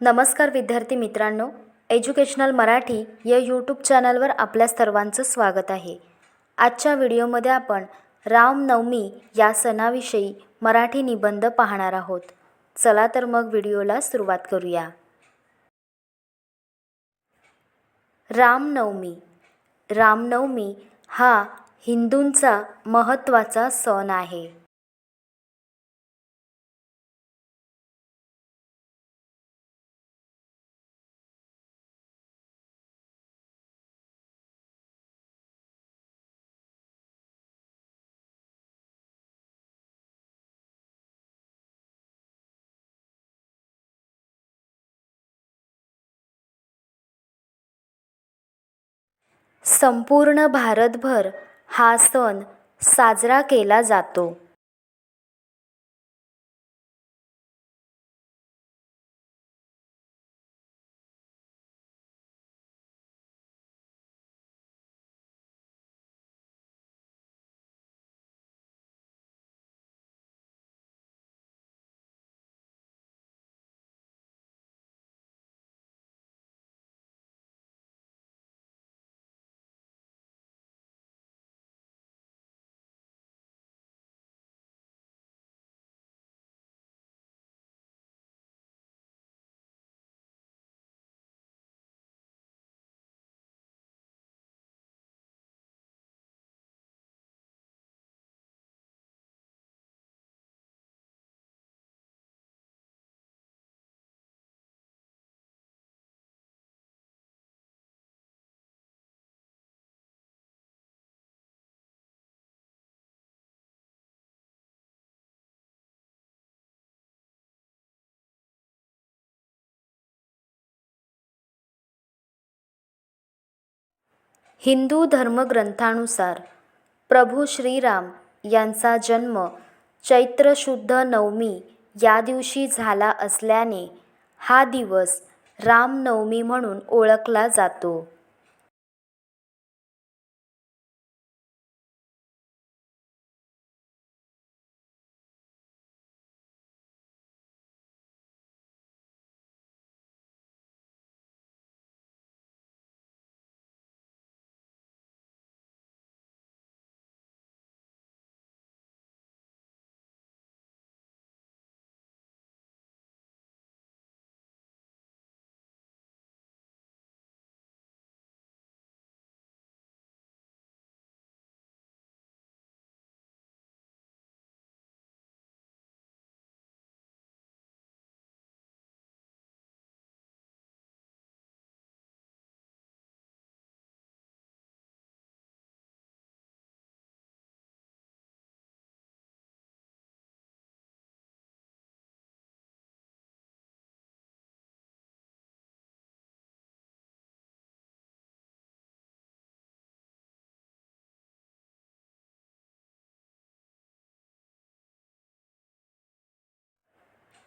नमस्कार विद्यार्थी मित्रांनो एज्युकेशनल मराठी या यूट्यूब चॅनलवर आपल्या सर्वांचं स्वागत आहे. आजच्या व्हिडिओमध्ये आपण रामनवमी या सणाविषयी मराठी निबंध पाहणार आहोत. चला तर मग व्हिडिओला सुरुवात करूया. रामनवमी. रामनवमी हा हिंदूंचा महत्त्वाचा सण आहे. संपूर्ण भारतभर हा सण साजरा केला जातो. हिंदू धर्मग्रंथानुसार प्रभू श्रीराम यांचा जन्म चैत्र शुद्ध नवमी या दिवशी झाला असल्याने हा दिवस रामनवमी म्हणून ओळखला जातो.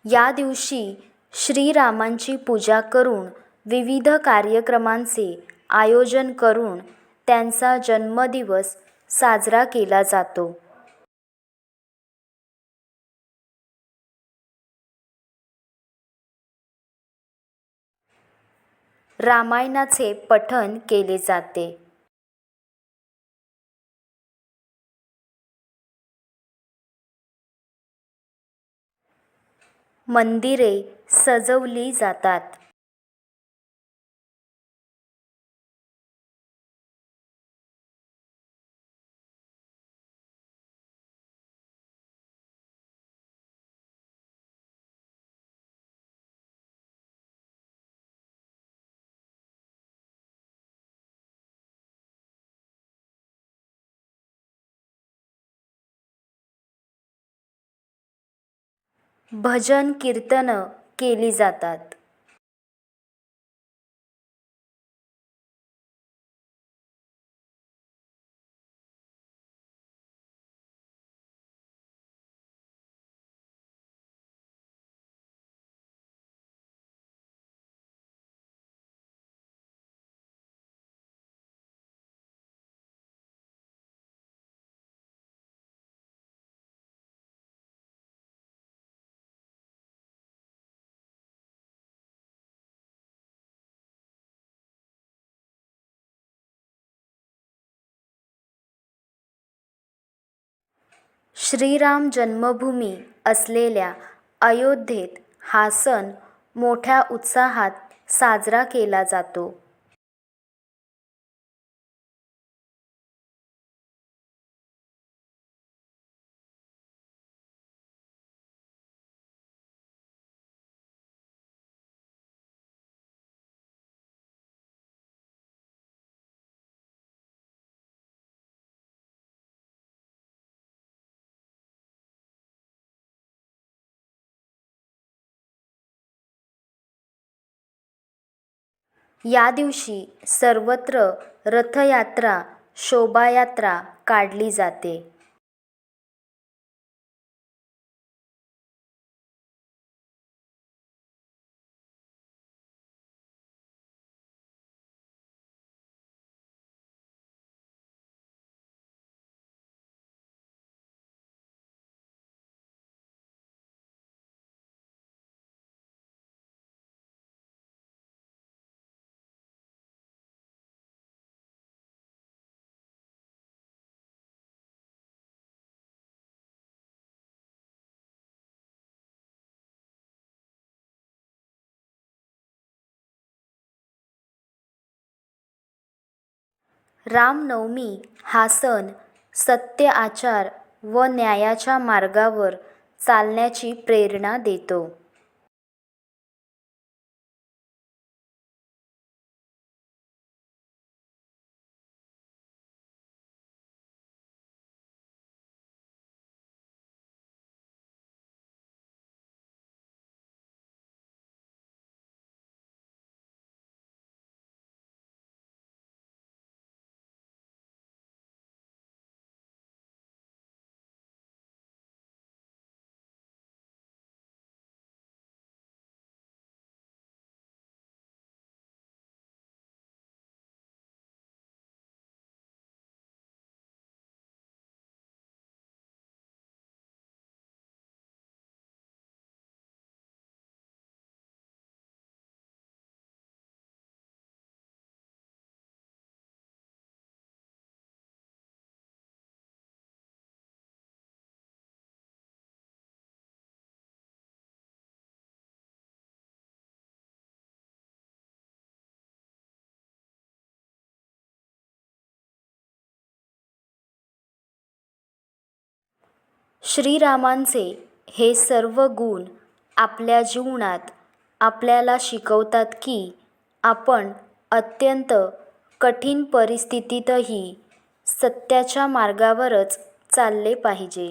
या दिवशी श्रीरामांची पूजा करून विविध कार्यक्रमांचे आयोजन करून त्यांचा जन्मदिवस साजरा केला जातो. रामायणाचे पठण केले जाते. मंदिरे सजवली जातात. भजन कीर्तनं केली जातात. श्रीराम जन्मभूमी असलेल्या अयोध्येत हा सण मोठ्या उत्साहात साजरा केला जातो. या दिवशी सर्वत्र रथयात्रा शोभायात्रा काढली जाते. रामनवमी हा सण सत्य आचार व न्यायाच्या मार्गावर चालण्याची प्रेरणा देतो. श्रीरामांचे हे सर्व गुण आपल्या जीवनात आपल्याला शिकवतात की आपण अत्यंत कठीण परिस्थितीतही सत्याच्या मार्गावरच चालले पाहिजे.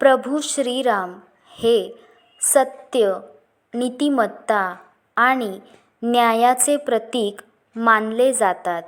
प्रभू श्रीराम हे सत्य नीतिमत्ता आणि न्यायाचे प्रतीक मानले जातात.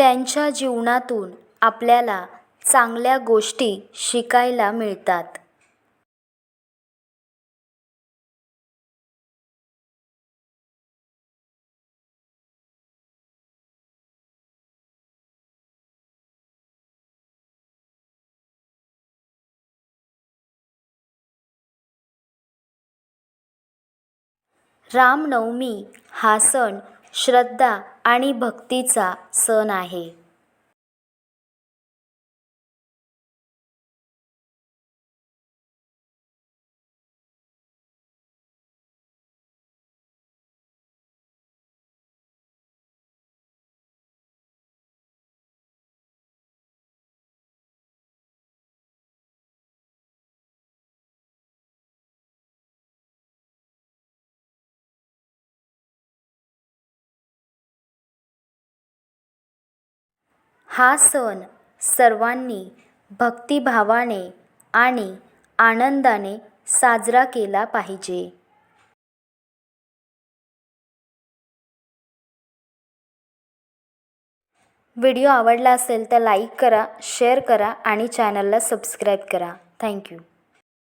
त्यांच्या जीवनातून आपल्याला चांगल्या गोष्टी शिकायला मिळतात. रामनवमी हा सण श्रद्धा आणि भक्तीचा सण आहे. हा सण सर्वांनी भक्तिभावाने आणि आनंदाने साजरा केला पाहिजे. व्हिडिओ आवडला असेल तर लाईक करा शेअर करा आणि चॅनलला सबस्क्राईब करा. थँक्यू.